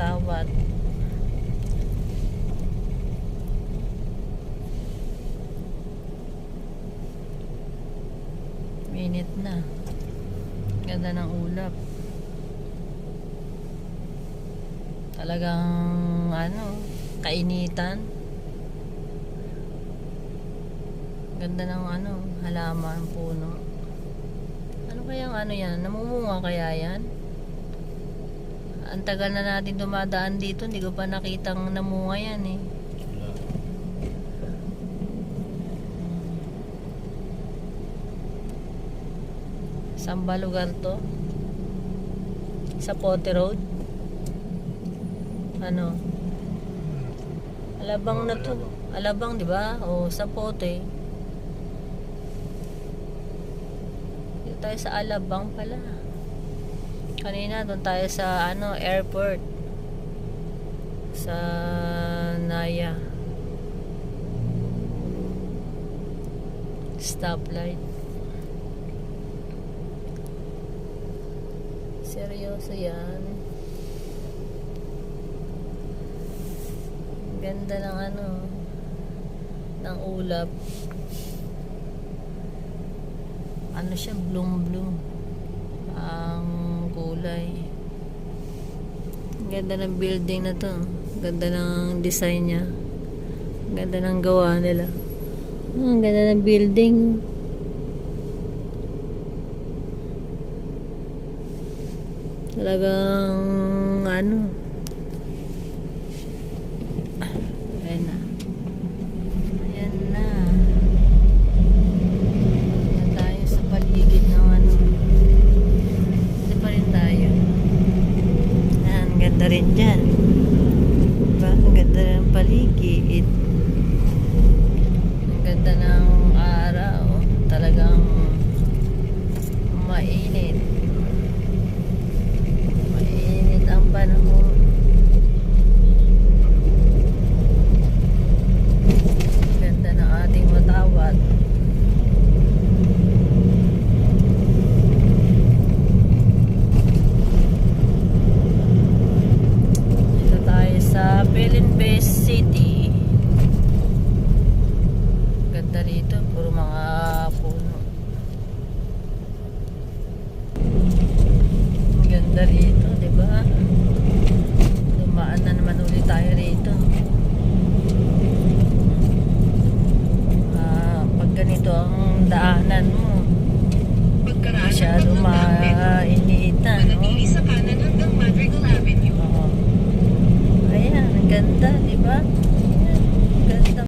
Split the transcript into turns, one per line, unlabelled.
matawat. Minit na. Ganda ng ulap. Talagang ano, kainitan. Ganda ng ano, halaman, puno. Ano kayang ano yan? Namumunga kaya yan? Ang tagal na natin dumadaan dito, hindi ko pa nakitang namunga yan eh. Saan lugar to? Sa Pote Road? Ano? Alabang na to. Alabang, di ba? O sa Pote. Dito tayo sa Alabang pala. Kanina doon tayo sa ano, airport. Sa Naya. Stoplight. Seryoso yan. Ganda ng ano, ng ulap. Ano siya, bloom-bloom. Ang kulay. Ganda ng building na to. Ganda ng design niya. Ganda ng gawa nila. Ang ganda ng building. Talagang ano. Ayan na. Ayan na. Ayan tayo sa paligid ng ano. Ito pa rin tayo. Ayan, ang ganda rin dyan. Diba? Ang ganda ng paligid. Ang ganda ng araw. Talagang mainit. Mainit ang panahon. Ganda ng ating matawat. Dito tayo Best City. Ganda rito, puro mga puno. Ganda rito.